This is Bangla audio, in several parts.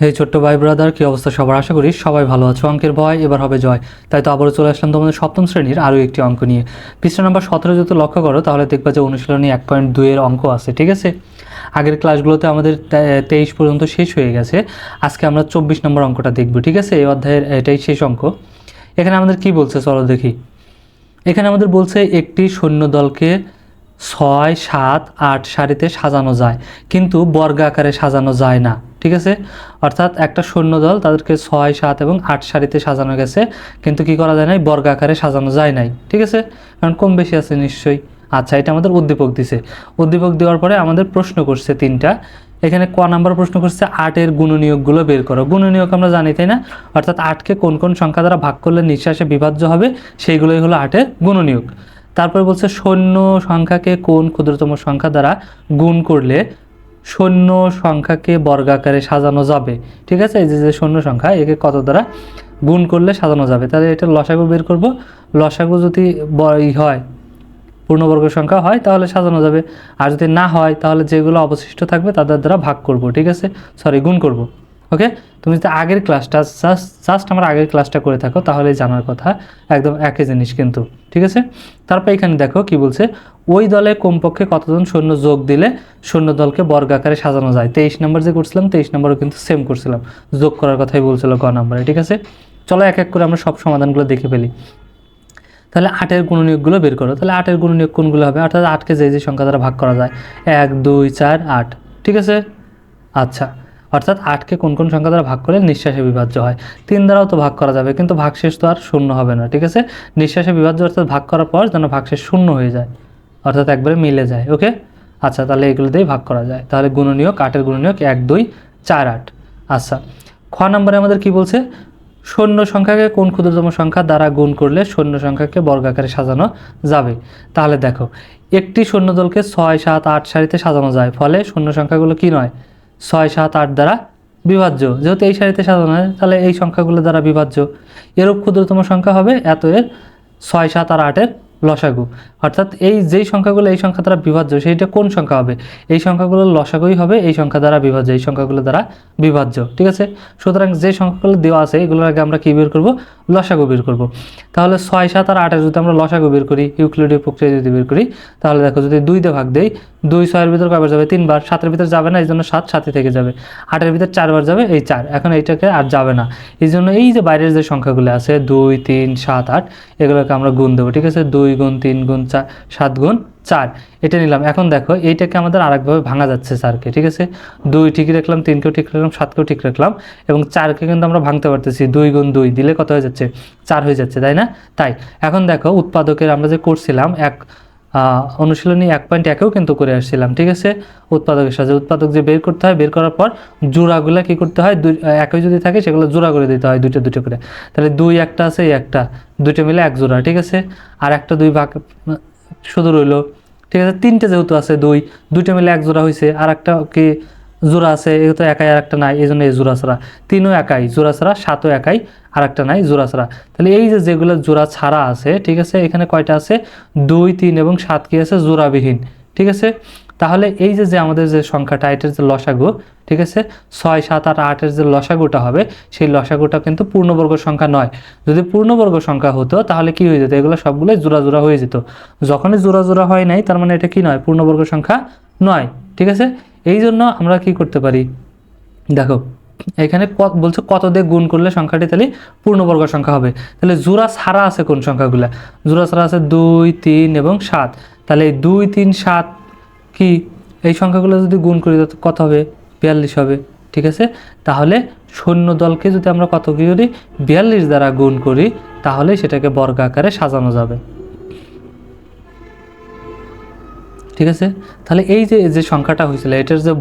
এই ছোট্ট ভাই ব্রাদার, কি অবস্থা সবার? আশা করি সবাই ভালো আছো। অঙ্কের ভয় এবার হবে জয়। তাই তো আবারও চলে আসলাম তোমাদের সপ্তম শ্রেণির আরও একটি অঙ্ক নিয়ে। পৃষ্ঠা নাম্বার সতেরো যদি লক্ষ্য করো, তাহলে দেখবা যে অনুশীলনী এক পয়েন্ট দুইয়ের অঙ্ক আছে, ঠিক আছে? আগের ক্লাসগুলোতে আমাদের তেইশ পর্যন্ত শেষ হয়ে গেছে। আজকে আমরা চব্বিশ নম্বর অঙ্কটা দেখব, ঠিক আছে? এই অধ্যায়ের এটাই শেষ অঙ্ক। এখানে আমাদের কি বলছে, চলো দেখি। এখানে আমাদের বলছে, একটি সৈন্য দলকে ছয়, সাত, আট সারিতে সাজানো যায়, কিন্তু বর্গ আকারে সাজানো যায় না। ঠিক আছে? অর্থাৎ একটা সৈন্যদল তাদেরকে ছয়, সাত এবং আট সারিতে সাজানো গেছে। কিন্তু কি করা যায় নাই? বর্গ আকারে সাজানো যায় নাই। ঠিক আছে? কারণ কম বেশি আছে নিশ্চয়ই। আচ্ছা এটা আমাদের উদ্দীপক দিছে। উদ্দীপক দেওয়ার পরে আমাদের প্রশ্ন করছে তিনটা। এখানে ক নাম্বার প্রশ্ন করছে, আটের গুণনীয়কগুলো বের করো। গুণনীয়ক আমরা জানি, তাই না? অর্থাৎ আটকে কোন কোন সংখ্যা দ্বারা ভাগ করলে নিঃশ্বাসে বিভাজ্য হবে? সেইগুলোই হলো আটের গুণনীয়ক। তারপরে বলছে, সৈন্য সংখ্যাকে কোন ক্ষুদ্রতম সংখ্যা দ্বারা গুণ করলে শূন্য সংখ্যাকে বর্গাকারে সাজানো যাবে। ঠিক আছে? এই যে শূন্য সংখ্যা, একে কত দ্বারা গুণ করলে সাজানো যাবে? তাহলে এটা লসাগু বের করব। লসাগু যদি ই হয়, পূর্ণবর্গ সংখ্যা হয়, তাহলে সাজানো যাবে। আর যদি না হয়, তাহলে যেগুলো অবশিষ্ট থাকবে, তাদের দ্বারা ভাগ করব। ঠিক আছে? সরি গুণ করব। ওকে তুমি যদি আগের ক্লাসটা জাস্ট জাস্ট আমার আগের ক্লাসটা করে থাকো তাহলে জানার কথা। একদম একই জিনিস কিন্তু। ঠিক আছে? তারপর এখানে দেখো কি বলছে ওই দলে কমপক্ষে কতজন সৈন্য যোগ দিলে সৈন্য দলকে বর্গাকারে সাজানো যায়? তেইশ নম্বর যে করছিলাম, তেইশ নম্বরও কিন্তু সেম করছিলাম। যোগ করার কথাই বলছিল গ নম্বরে, ঠিক আছে? চলো এক এক করে আমরা সব সমাধানগুলো দেখে ফেলি। তাহলে আটের গুণনীয়কগুলো বের করো। তাহলে আটের গুণনীয়ক কোনগুলো হবে? অর্থাৎ আটকে যে যে সংখ্যা দ্বারা ভাগ করা যায়। এক, দুই, চার, আট, ঠিক আছে? আচ্ছা অর্থাৎ আটকে কোন কোন সংখ্যা দ্বারা ভাগ করলে নিঃশ্বাসে বিভাজ্য হয়? তিন দ্বারাও তো ভাগ করা যাবে, কিন্তু ভাগশেষ তো আর শূন্য হবে না, ঠিক আছে? নিঃশ্বাসে বিভাজ্য অর্থাৎ ভাগ করার পর যেন ভাগশেষ শূন্য হয়ে যায়। অর্থাৎ একবারে মিলে যায় ওকে আচ্ছা তাহলে এগুলো দিয়েই ভাগ করা যায়। তাহলে গুণনীয়ক, আটের গুণনীয়ক এক, দুই, চার, আট। আচ্ছা খ নম্বরে আমাদের কি বলছে? শূন্য সংখ্যাকে কোন ক্ষুদ্রতম সংখ্যা দ্বারা গুণ করলে শূন্য সংখ্যাকে বর্গাকারে সাজানো যাবে? তাহলে দেখো, একটি শূন্য দলকে ছয়, সাত, আট সারিতে সাজানো যায়, ফলে শূন্য সংখ্যাগুলো কি নয়? ছয়, সাত, আট দ্বারা বিভাজ্য। যেহেতু এই সারিতে সাজানো হয়, তাহলে এই সংখ্যাগুলো দ্বারা বিভাজ্য। এরূপ ক্ষুদ্রতম সংখ্যা হবে, এত এর, ছয়, সাত, আর, আটের লসাগু। অর্থাৎ এই যেই সংখ্যাগুলো, এই সংখ্যা দ্বারা বিভাজ্য, সেইটা কোন সংখ্যা হবে? এই সংখ্যাগুলো লসাগুই হবে, এই সংখ্যা দ্বারা বিভাজ্য, এই সংখ্যাগুলো দ্বারা বিভাজ্য, ঠিক আছে? সুতরাং যে সংখ্যাগুলো দেওয়া আছে, এগুলোর আগে আমরা কী বের করব? লসাগু বের করব। তাহলে ছয়, সাত আর আটের যদি আমরা লসাগু বের করি, ইউক্লিডীয় প্রক্রিয়া যদি বের করি, তাহলে দেখো যদি দুই দিয়ে ভাগ দেই, দুই ছয়ের ভিতর কয়বার যাবে? তিনবার। সাতের ভিতর যাবে না এই জন্য সাত সাথে থেকে যাবে। আটের ভিতর চারবার যাবে, এই চার। এখন এইটাকে আর যাবে না। এই জন্য এই যে বাইরের যে সংখ্যাগুলো আছে, দুই, তিন, সাত, আট, এগুলোকে আমরা গুণ দেবো, ঠিক আছে? দুই গুণ, তিন গুণ চার সাত গুণ, চার। এটা নিলাম। এখন দেখো, এইটাকে আমাদের আরেকভাবে ভাঙা যাচ্ছে চারকে ঠিক আছে? দুই ঠিক রাখলাম, তিনকেও ঠিক রাখলাম, সাতকেও ঠিক রাখলাম, এবং চারকে কিন্তু আমরা ভাঙতে পারতেছি। দুই গুণ দুই, দিলে কত হয়ে যাচ্ছে? চার হয়ে যাচ্ছে, তাই না? তাই, এখন দেখো, উৎপাদকের আমরা যে করছিলাম এক অনুশীলনী এক পয়েন্ট একেও কিন্তু করে আসছিলাম, ঠিক আছে? উৎপাদকের সাথে উৎপাদক যে বের করতে হয়, বের করার পর জোড়াগুলো কি করতে হয়? দুই একই যদি থাকে সেগুলো জোড়া করে দিতে হয় দুইটা দুটো করে। তাহলে দুই একটা আছে একটা। দুইটা মিলে এক জোড়া, ঠিক আছে? আর একটা দুই ভাগ, শুধু রইল, ঠিক আছে? তিনটে যেহেতু আছে দুই, দুইটা মিলে এক জোড়া হয়েছে আর একটা কি জোড়া আছে এগুলো তো একাই আর একটা নাই, এই জন্য এই জোড়া ছাড়া। তিনও একাই, জোড়া ছাড়া, সাতও একাই আর একটা নাই, জোড়া ছাড়া। তাহলে এই যে যেগুলো জোড়া ছাড়া আছে, ঠিক আছে, এখানে কয়টা আছে? দুই, তিন এবং সাত কি আছে? জোড়াবিহীন, ঠিক আছে? তাহলে এই যে যে আমাদের যে সংখ্যাটা এটার যে লসাগু, ঠিক আছে? ছয়, সাত, আট, আটের যে লসাগুটা হবে, সেই লসাগুটা কিন্তু পূর্ণবর্গ সংখ্যা নয়। যদি পূর্ণবর্গ সংখ্যা হতো, তাহলে কি হয়ে যেত? এগুলো সবগুলোই জোড়া জোড়া হয়ে যেত। যখনই জোড়া জোড়া হয় নাই, তার মানে এটা কি নয়? পূর্ণবর্গ সংখ্যা নয়, ঠিক আছে? এই জন্য আমরা কি করতে পারি? দেখো, এখানে বলছে কত দিয়ে গুণ করলে সংখ্যাটি তাহলে পূর্ণবর্গ সংখ্যা হবে। তাহলে জোড়া ছাড়া আছে কোন সংখ্যাগুলো? জোড়া ছাড়া আছে দুই, তিন এবং সাত। তাহলে এই দুই, তিন, সাত কি? এই সংখ্যাগুলো যদি গুণ করি কত হবে? বিয়াল্লিশ হবে, ঠিক আছে? তাহলে সৈন্য দলকে যদি আমরা কত করি? বিয়াল্লিশ দ্বারা গুণ করি, তাহলে সেটাকে বর্গ আকারে সাজানো যাবে। ঠিক আছে? তাহলে এই যে যে সংখ্যাটা হয়েছিল, এটার যে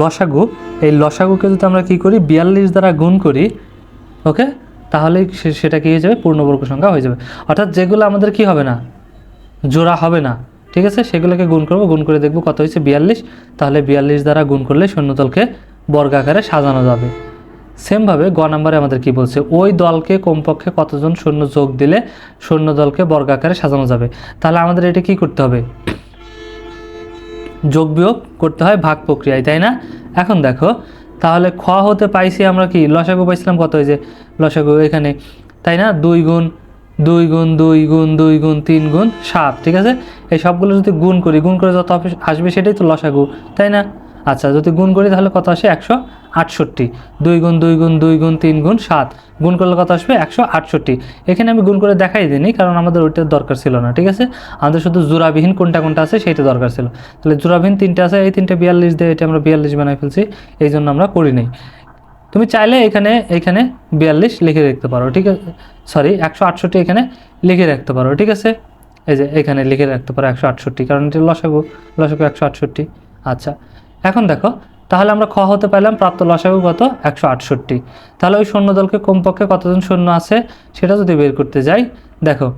লসাগু, এই লসাগুকে যদি আমরা কি করি? বিয়াল্লিশ দ্বারা গুণ করি, ওকে? তাহলে সেটা কি হয়ে যাবে? পূর্ণবর্গ সংখ্যা হয়ে যাবে। অর্থাৎ যেগুলো আমাদের কি হবে না? জোড়া হবে না। ঠিক আছে? সেগুলোকে গুণ করব, গুণ করে দেখব কত হয়েছে? বিয়াল্লিশ। তাহলে বিয়াল্লিশ দ্বারা গুণ করলে শূন্যদলকে বর্গাকারে সাজানো যাবে। সেমভাবে গ নাম্বারে আমাদের কি বলছে? ওই দলকে কমপক্ষে কতজন সৈন্য যোগ দিলে সৈন্য দলকে বর্গাকারে সাজানো যাবে? তাহলে আমাদের এটা কি করতে হবে? যোগ বিয়োগ করতে হয় ভাগ প্রক্রিয়ায়, তাই না? এখন দেখো, তাহলে খ হতে পাইছি আমরা কি? লসাগু পাইছিলাম কত হয়েছে লসাগু এখানে, তাই না? দুই গুণ দুই গুণ দুই গুণ দুই গুণ, তিন গুণ, সাত, ঠিক আছে? এই সবগুলো যদি গুণ করি, গুণ করে যত আস- আসবে সেটাই তো লসাগু, তাই না? আচ্ছা যদি গুণ করি তাহলে কত আসে? একশো আটষট্টি। দুই গুণ দুই গুণ দুই গুণ, তিন গুণ, সাত। গুণ করলে কত আসবে? একশো আটষট্টি। এখানে আমি গুণ করে দেখাই দিইনি, কারণ আমাদের ওইটার দরকার ছিল না, ঠিক আছে? আমাদের শুধু জোড়াবিহীন কোনটা কোনটা আছে সেইটা দরকার ছিল। তাহলে জোড়াবিহীন তিনটা আছে, এই তিনটে বিয়াল্লিশ দিয়ে এটা আমরা বিয়াল্লিশ বানাই ফেলছি, এই জন্য আমরা করি নাই। তুমি চাইলে এখানে এখানে বিয়াল্লিশ লিখে রাখতে পারো, ঠিক আছে? সরি, একশো আটষট্টি এখানে লিখে রাখতে পারো, ঠিক আছে? এই যে এখানে লিখে রাখতে পারো একশো আটষট্টি, কারণ এটা লসাগু লসাগু একশো আটষট্টি। আচ্ছা এখন দেখো, তাহলে আমরা খ হতে পারলাম, প্রাপ্ত লসাগু কত? একশো আটষট্টি। তাহলে ওই শূন্য দলকে কমপক্ষে কতজন শূন্য আছে সেটা যদি বের করতে যাই, দেখো,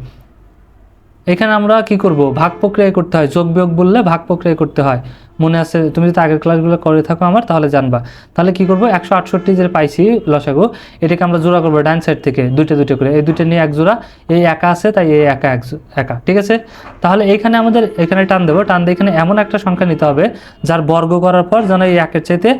এখানে আমরা কি করব? ভাগ প্রক্রিয়া করতে হয়, যোগ বিয়োগ বললে ভাগ প্রক্রিয়া করতে হয়। মনে আছে, তুমি যদি আগের ক্লাসগুলো করে থাকো আমার, তাহলে জানবা। তাহলে কি করব? একশো আটষট্টি যে পাইছি লসাগু, এটাকে আমরা জোড়া করব ডান সাইড থেকে, দুইটা দুইটা করে। এই দুইটা নিয়ে এক জোড়া, এই একা আছে, তাই এই একা এক একা, ঠিক আছে? তাহলে এইখানে আমাদের, এখানে টান দেবো। টান দিয়ে এখানে এমন একটা সংখ্যা নিতে হবে, যার বর্গ করার পর যেন এই একের চাইতে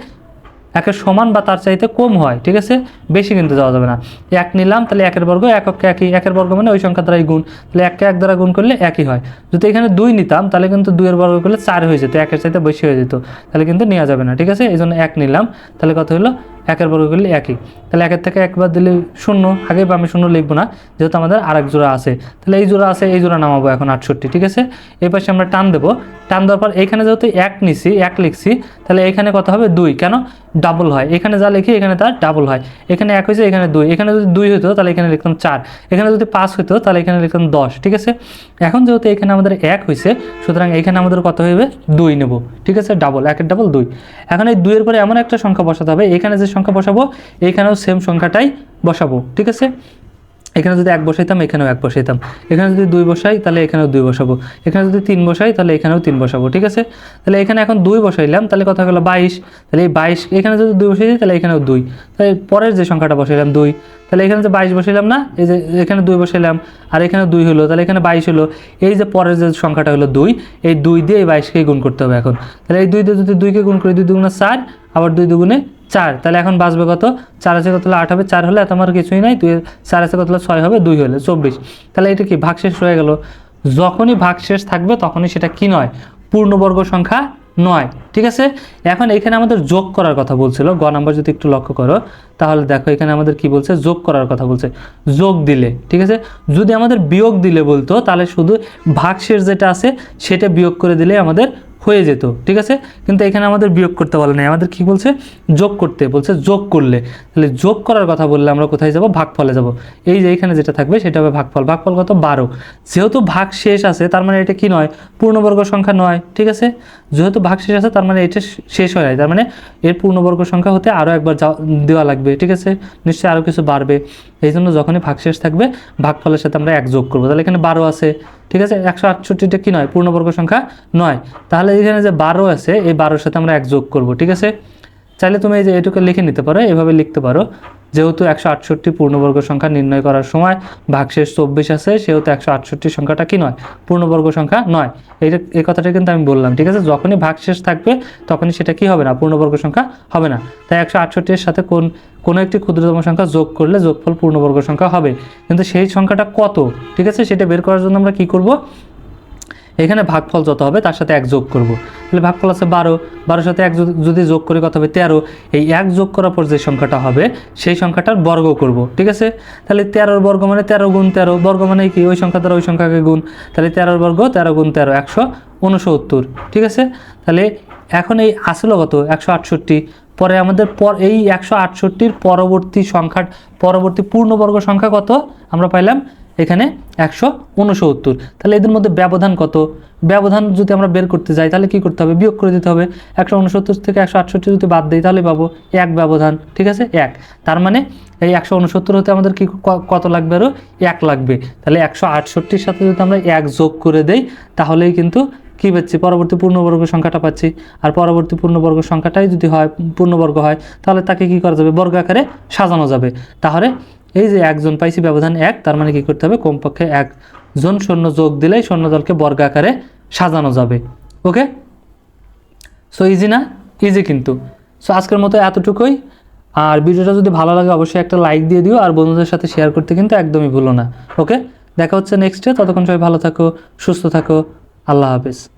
একের সমান বা তার চাইতে কম হয়, ঠিক আছে? বেশি কিন্তু যাওয়া যাবে না। এক নিলাম, তাহলে একের বর্গ এককে একই, একের বর্গ মানে ওই সংখ্যা দ্বারাই গুণ। তাহলে এককে এক দ্বারা গুণ করলে একই হয়। যদি এখানে দুই নিতাম, তাহলে কিন্তু দুইয়ের বর্গ করলে চার হয়ে যেত, একের চাইতে বেশি হয়ে যেত। তাহলে কিন্তু নেওয়া যাবে না, ঠিক আছে? এই জন্য এক নিলাম। তাহলে কত হলো? একের বর্গ করলে একই। তাহলে একের থেকে একবার দিলে শূন্য। আগে বা আমি শূন্য লিখব না, যেহেতু আমাদের আরেক জোড়া আছে। তাহলে এই জোড়া আছে, এই জোড়া নামাবো এখন আটষট্টি, ঠিক আছে? এই পাশে আমরা টান দেবো। টান দেওয়ার পর এখানে যেহেতু এক নিছি, এক লিখছি, তাহলে এখানে কত হবে? দুই। কেন? ডাবল হয়। এখানে যা লিখি, এখানে তার ডাবল হয়। এখানে এক হয়েছে, এখানে দুই। এখানে যদি দুই হতো তাহলে এখানে লিখতাম চার। এখানে যদি পাঁচ হতো তাহলে এখানে লিখতাম দশ, ঠিক আছে? এখন যেহেতু এখানে আমাদের এক হয়েছে সুতরাং এখানে আমাদের কত হইবে? দুই নেব, ঠিক আছে? ডাবল একের ডাবল দুই। এখন এই দুইয়ের পরে এমন একটা সংখ্যা বসাতে হবে। এখানে যে সংখ্যা বসাবো, এইখানেও সেম সংখ্যাটাই বসাবো, ঠিক আছে? এখানে যদি এক বসাইতাম, এখানেও এক বসাইতাম। এখানে যদি দুই বসাই, তাহলে এখানেও দুই বসাবো। এখানে যদি তিন বসাই, তাহলে এখানেও তিন বসাবো, ঠিক আছে? তাহলে এখানে এখন দুই বসাইলাম, তাহলে কথা হলো বাইশ। তাহলে এই বাইশ, এখানে যদি দুই বসাই তাহলে এখানেও দুই। তাহলে পরের যে সংখ্যাটা বসাইলাম, দুই। তাহলে এখানে যে বাইশ বসাইলাম না, এই যে এখানে দুই বসাইলাম, আর এখানে দুই হলো, তাহলে এখানে বাইশ হলো। এই যে পরের যে সংখ্যাটা হলো দুই, এই দুই দিয়ে এই বাইশকেই গুণ করতে হবে এখন। তাহলে এই দুই দিয়ে যদি দুইকে গুণ করি, দুই দুগুণে চার, আবার দুই দুগুণে চার, তাহলে এখন বাঁচবে কত? চার আছে কত হলে আট হবে? চার হলে এত আমার কিছুই নাই, দুই, চার আছে কত হলে ছয় হবে? দুই হলে চব্বিশ। তাহলে এটা কি ভাগশেষ হয়ে গেল? যখনই ভাগশেষ থাকবে তখনই সেটা কি নয়? পূর্ণবর্গ সংখ্যা নয়। ঠিক আছে? এখন এখানে আমাদের যোগ করার কথা বলছিল। গ নাম্বার যদি একটু লক্ষ্য করো, তাহলে দেখো এখানে আমাদের কি বলছে? যোগ করার কথা বলছে। যোগ দিলে, ঠিক আছে? যদি আমাদের বিয়োগ দিলে বলতো, তাহলে শুধু ভাগশেষ যেটা আছে, সেটা বিয়োগ করে দিলে আমাদের হয়ে যেত, ঠিক আছে? কিন্তু এখানে আমাদের বিয়োগ করতে বলে নাই। আমাদের কি বলছে? যোগ করতে, বলছে যোগ করলে। তাহলে যোগ করার কথা বললে আমরা কোথায় যাব? ভাগফলে যাব। এই যে এখানে যেটা থাকবে সেটা হবে ভাগফল। ভাগফল কত? বারো। যেহেতু ভাগ শেষ আছে, তার মানে এটা কি নয়? পূর্ণবর্গ সংখ্যা নয়, ঠিক আছে? যেহেতু ভাগ শেষ আছে, তার মানে এটা শেষ হয়ে যায় তার মানে এর পূর্ণবর্গ সংখ্যা হতে আরও একবার দেওয়া লাগবে, ঠিক আছে? নিশ্চয়ই আরও কিছু বাড়বে। এই জন্য যখনই ভাগ শেষ থাকবে, ভাগফলের সাথে আমরা এক যোগ করব। তাহলে এখানে বারো আছে। ঠিক আছে? একশো আটষট্টিটা কি নয়? পূর্ণবর্গ সংখ্যা নয়। তাহলে এখানে যে বারো আছে, এই বারোর সাথে আমরা এক যোগ করব, ঠিক আছে? চাইলে তুমি এই যে এটুকু লিখে নিতে পারো, এভাবে লিখতে পারো। যেহেতু একশো আটষট্টি পূর্ণবর্গ সংখ্যা নির্ণয় করার সময়, ভাগশেষ চব্বিশ আছে, সেহেতু একশো আটষট্টি সংখ্যাটা কি নয়? পূর্ণবর্গ সংখ্যা নয়। এইটা, এই কথাটা কিন্তু আমি বললাম, ঠিক আছে? যখনই ভাগশেষ থাকবে, তখনই সেটা কি হবে না? পূর্ণবর্গ সংখ্যা হবে না। তাই একশো আটষট্টির সাথে কোন কোনো একটি ক্ষুদ্রতম সংখ্যা যোগ করলে যোগফল পূর্ণবর্গ সংখ্যা হবে। কিন্তু সেই সংখ্যাটা কত? ঠিক আছে? সেটা বের করার জন্য আমরা কি করব? এখানে ভাগফল যত হবে, তার সাথে এক যোগ করব। তাহলে ভাগফল আছে বারো। বারোর সাথে এক যদি- যোগ করে কত হবে? তেরো। এই এক যোগ করার পর যে সংখ্যাটা হবে, সেই সংখ্যাটার বর্গ করব। ঠিক আছে? তাহলে তেরোর বর্গ মানে তেরো গুণ তেরো। বর্গ মানে কি? ওই সংখ্যা দ্বারা ওই সংখ্যাকে গুণ। তাহলে তেরোর বর্গ, তেরো গুণ তেরো, একশো উনসত্তর। ঠিক আছে? তাহলে এখন এই আসলো কত? একশো আটষট্টি। পরে আমাদের পর এই একশো আটষট্টির পরবর্তী সংখ্যা পরবর্তী পূর্ণবর্গ সংখ্যা কত? আমরা পাইলাম এখানে একশো উনসত্তর। তাহলে এদের মধ্যে ব্যবধান কত? ব্যবধান যদি আমরা বের করতে যাই, তাহলে কি করতে হবে? বিয়োগ করে দিতে হবে। একশো উনসত্তর থেকে একশো আটষট্টি যদি বাদ দিই, তাহলে পাবো এক ব্যবধান, ঠিক আছে? এক। তার মানে এই একশো উনসত্তর হতে আমাদের কি কত লাগবে আরও এক লাগবে। তাহলে একশো আটষট্টির সাথে যদি আমরা এক যোগ করে দেই, তাহলেই কিন্তু কি পাচ্ছি? পরবর্তী পূর্ণবর্গ সংখ্যাটা পাচ্ছি। আর পরবর্তী পূর্ণবর্গ সংখ্যাটাই যদি হয়, পূর্ণবর্গ হয়, তাহলে তাকে কি করা যাবে? বর্গ আকারে সাজানো যাবে। তাহলে এই যে একজন পাইছি, ব্যবধান এক, তার মানে কি করতে হবে? কমপক্ষে একজন সৈন্য যোগ দিলেই সৈন্য দলকে বর্গ আকারে সাজানো যাবে। ওকে? সো ইজি না? ইজি কিন্তু। সো আজকের মতো এতটুকুই। আর ভিডিওটা যদি ভালো লাগে, অবশ্যই একটা লাইক দিয়ে দিও। আর বন্ধুদের সাথে শেয়ার করতে কিন্তু একদমই ভুলো না। ওকে? দেখা হচ্ছে নেক্সটে ততক্ষণ সবাই ভালো থাকো, সুস্থ থাকো। আল্লাহ হাফিজ।